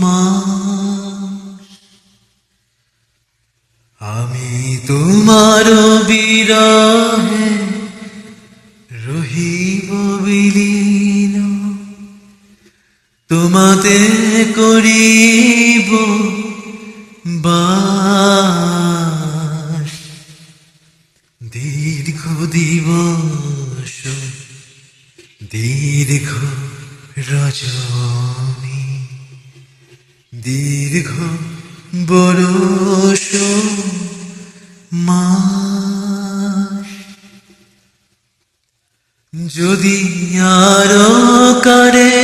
মাস আমি তোমার বিরহে রহিব বিলীন। তোমাতে করিব বাস। দীর্ঘ দিবস দীর্ঘ রজনী দীর্ঘ বরষ মাস। যদি আরও করে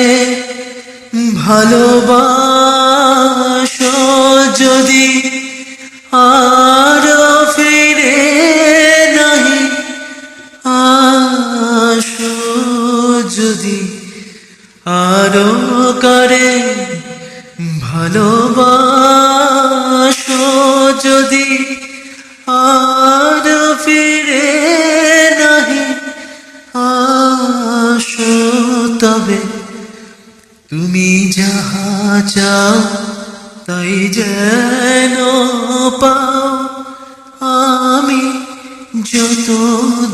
ভালোবাস যদি আরও ফিরে নাহি আসো যদি আরও করে ভালোবাসো যদি আর ফিরে নাহি আসো তবে। তুমি যাহা চাও তাই যেন পাও। আমি যত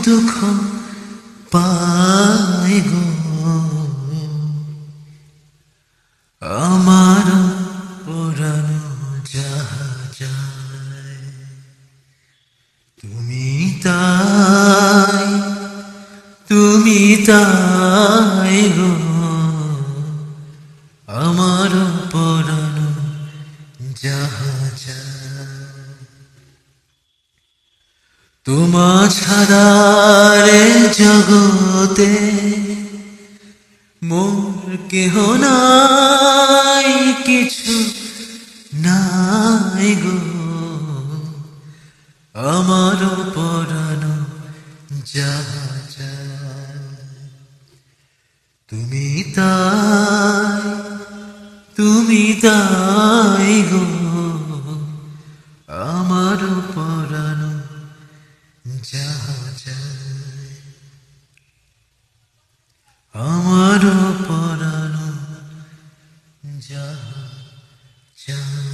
দুঃখ পাই তাই তুমি তাই গো। আমার পরানো যাহা যায় তোমা ছাড়ারে জগতে মোর কেহ নাই। আমার যাহা যায় তুমি তাই তুমি তাই গো। আমার যাহা যায় আমার পরানো যাহা যায়